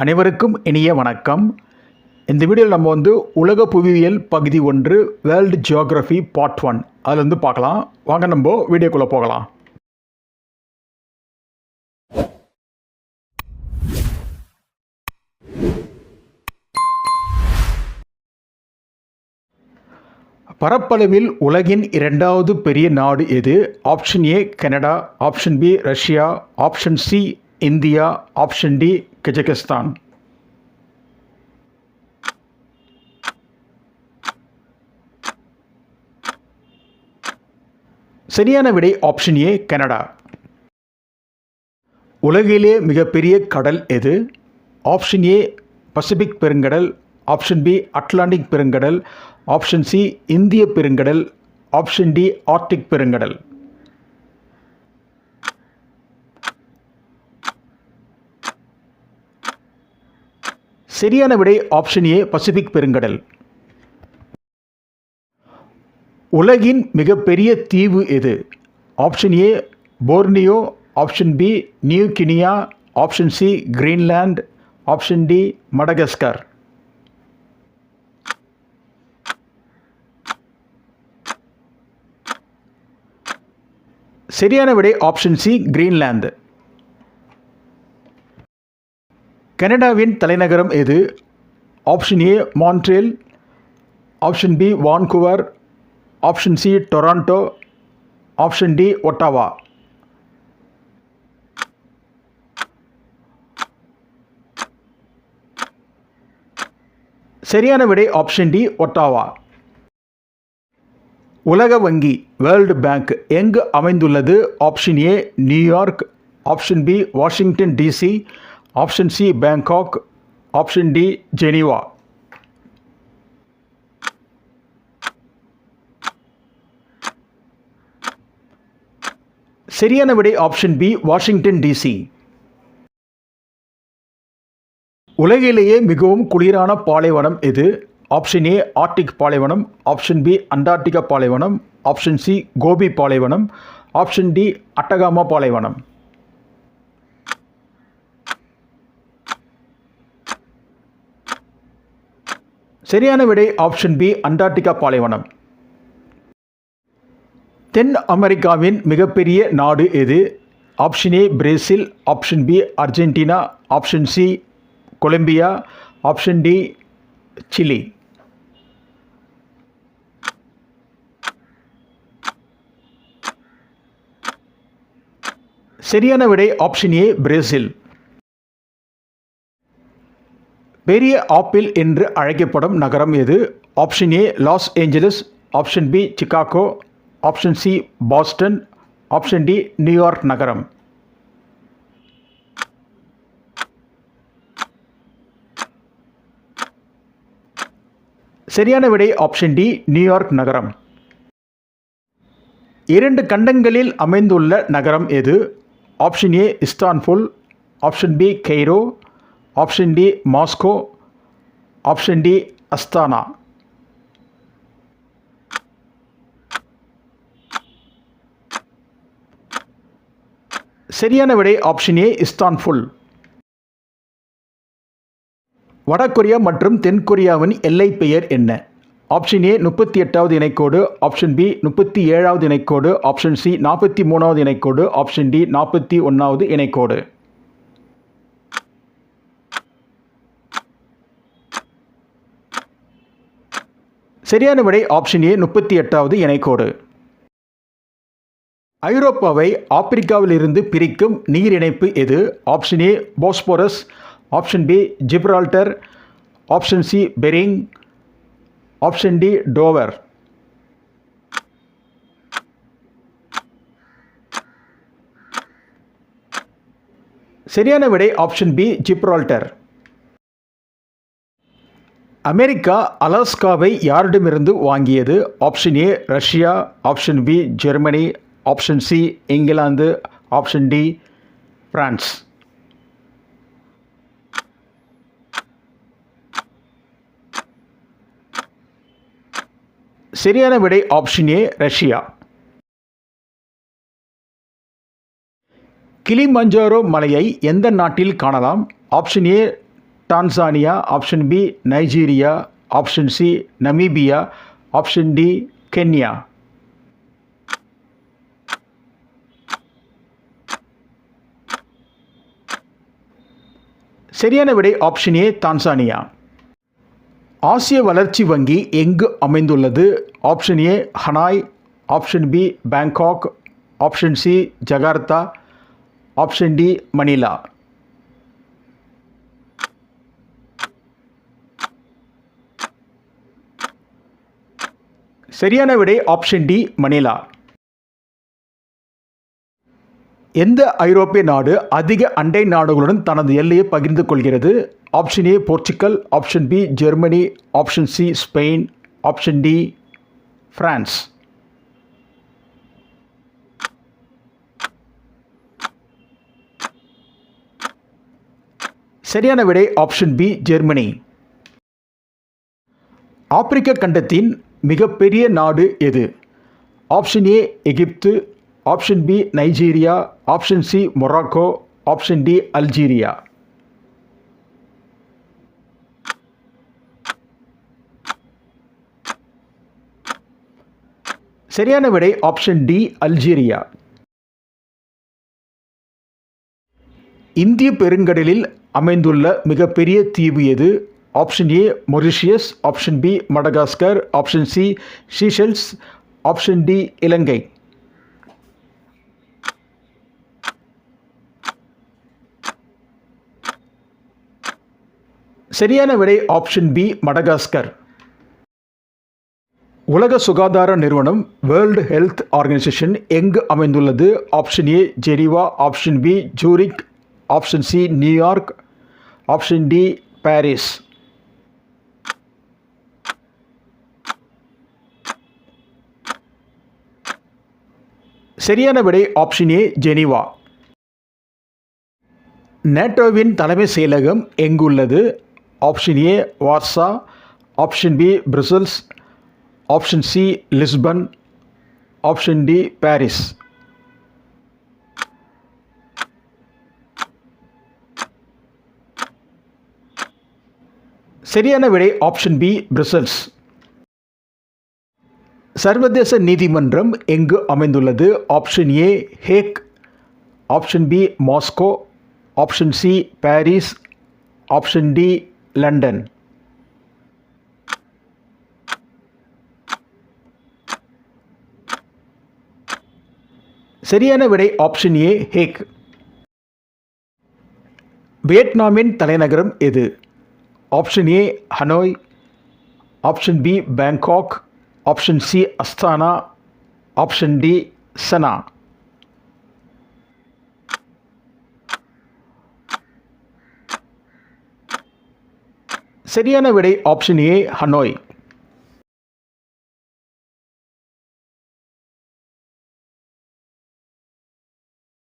அனைவருக்கும் இனிய வணக்கம். இந்த வீடியோவில் நம்ம வந்து உலக புவியியல் பகுதி ஒன்று வேர்ல்டு ஜியோகிராஃபி பார்ட் ஒன் அதில் வந்து பார்க்கலாம். வாங்க நம்ம வீடியோக்குள்ளே போகலாம். பரப்பளவில் உலகின் இரண்டாவது பெரிய நாடு எது? Option A Canada. Option B Russia. Option C India. Option D Kazakhstan சரியான விடை ஆப்ஷன் ஏ கனடா. உலகிலே மிகப்பெரிய கடல் எது? ஆப்ஷன் ஏ பசிபிக் பெருங்கடல். ஆப்ஷன் பி அட்லாண்டிக் பெருங்கடல். ஆப்ஷன் சி இந்திய பெருங்கடல். ஆப்ஷன் டி ஆர்டிக் பெருங்கடல். சரியான விடை ஆப்ஷன் ஏ பசிபிக் பெருங்கடல். உலகின் மிகப்பெரிய தீவு எது? Option A Borneo option B New Guinea option C Greenland option D Madagascar சரியான விடை ஆப்ஷன் சி கிரீன்லாந்து கனடாவின் தலைநகரம் எது? Option A Montreal option B Vancouver option C Toronto option D Ottawa சரியான விடை ஆப்ஷன் டி ஒட்டாவா உலக வங்கி world bank எங்கு அமைந்துள்ளது? Option A New York option B Washington DC option C Bangkok option D Geneva சரியான விடை option B Washington DC உலகிலேயே மிகவும் குளிரான பாலைவனம் எது? ஆப்ஷன் ஏ ஆர்டிக் பாலைவனம். ஆப்ஷன் பி அண்டார்டிகா பாலைவனம். ஆப்ஷன் சி கோபி பாலைவனம். ஆப்ஷன் டி அட்டகாமா பாலைவனம். சரியான விடை ஆப்ஷன் பி அண்டார்டிகா பாலைவனம். தென் அமெரிக்காவின் மிகப்பெரிய நாடு எது? Option A Brazil. Option B Argentina. Option C Colombia. Option D Chile. சரியான விடை ஆப்ஷன் ஏ பிரேசில். பெரிய ஆப்பிள் என்று அழைக்கப்படும் நகரம் எது? Option A Los Angeles option B Chicago option C Boston option D New York நகரம். சரியான விடை ஆப்ஷன் டி நியூயார்க் நகரம். இரண்டு கண்டங்களில் அமைந்துள்ள நகரம் எது? Option A Istanbul option B Cairo option D Moscow option D Astana சரியான விடை ஆப்ஷன் ஏ இஸ்தான்புல் வடகொரியா மற்றும் தென்கொரியாவின் எல்லை பெயர் என்ன? ஆப்ஷன் ஏ முப்பத்தி எட்டாவது இணைக்கோடு. ஆப்ஷன் பி முப்பத்தி ஏழாவது இணைக்கோடு. ஆப்ஷன் சி நாற்பத்தி மூணாவது இணைக்கோடு. ஆப்ஷன் டி நாற்பத்தி ஒன்றாவது இணைக்கோடு. சரியான விடை ஆப்ஷன் ஏ முப்பத்தி எட்டாவது இணைக்கோடு. ஐரோப்பாவை ஆப்பிரிக்காவிலிருந்து பிரிக்கும் நீர் இணைப்பு எது? Option A Bosporus option B Gibraltar option C Bering option D Dover சரியான விடை ஆப்ஷன் பி ஜிப்ரால்டர் அமெரிக்கா அலாஸ்காவை யாரிடமிருந்து வாங்கியது? Option A Russia. Option B Germany. Option C England. Option D France. சரியான விடை ஆப்ஷன் ஏ ரஷ்யா. கிளிமஞ்சாரோ மலையை எந்த நாட்டில் காணலாம்? Option A Tanzania option B Nigeria option C Namibia option D Kenya. சரியான விடை ஆப்ஷன் ஏ தான்சானியா ஆசிய வளர்ச்சி வங்கி எங்கு அமைந்துள்ளது? Option A Hanoi option B Bangkok option C Jakarta option D Manila. சரியான விடை ஆப்ஷன் டி மணிலா எந்த ஐரோப்பிய நாடு அதிக அண்டை நாடுகளுடன் தனது எல்லையை பகிர்ந்து கொள்கிறது? Option A Portugal option B Germany option C Spain option D France சரியான விடை ஆப்ஷன் பி ஜெர்மனி ஆப்பிரிக்க கண்டத்தின் மிகப்பெரிய நாடு எது? Option A Egypt. Option B Nigeria. Option C Morocco. Option D Algeria. சரியான விடை ஆப்ஷன் டி அல்ஜீரியா. இந்திய பெருங்கடலில் அமைந்துள்ள மிகப்பெரிய தீவு எது? Option A Mauritius option B Madagascar option C Seychelles option D Ilangai சரியான விடை ஆப்ஷன் பி மடகாஸ்கர் உலக சுகாதார நிறுவனம் வேர்ல்டு ஹெல்த் ஆர்கனைசேஷன் எங்கு அமைந்துள்ளது? Option A Geneva option B Zurich option C New York option D Paris சரியான விடை option A Geneva. நேட்டோவின் தலைமை செயலகம் எங்குள்ளது? Option A Warsaw. Option B Brussels. Option C Lisbon. Option D Paris. சரியான விடை ஆப்ஷன் பி பிரசல்ஸ். சர்வதேச நீதிமன்றம் எங்கு அமைந்துள்ளது? Option A Hague. Option B Moscow. Option C Paris. Option D London. சரியான விடை ஆப்ஷன் ஏ ஹேக். வியட்நாமின் தலைநகரம் எது? Option A Hanoi. Option B Bangkok. Option C Astana option D Sanaa சரியான விடை ஆப்ஷன் ஏ ஹனோய்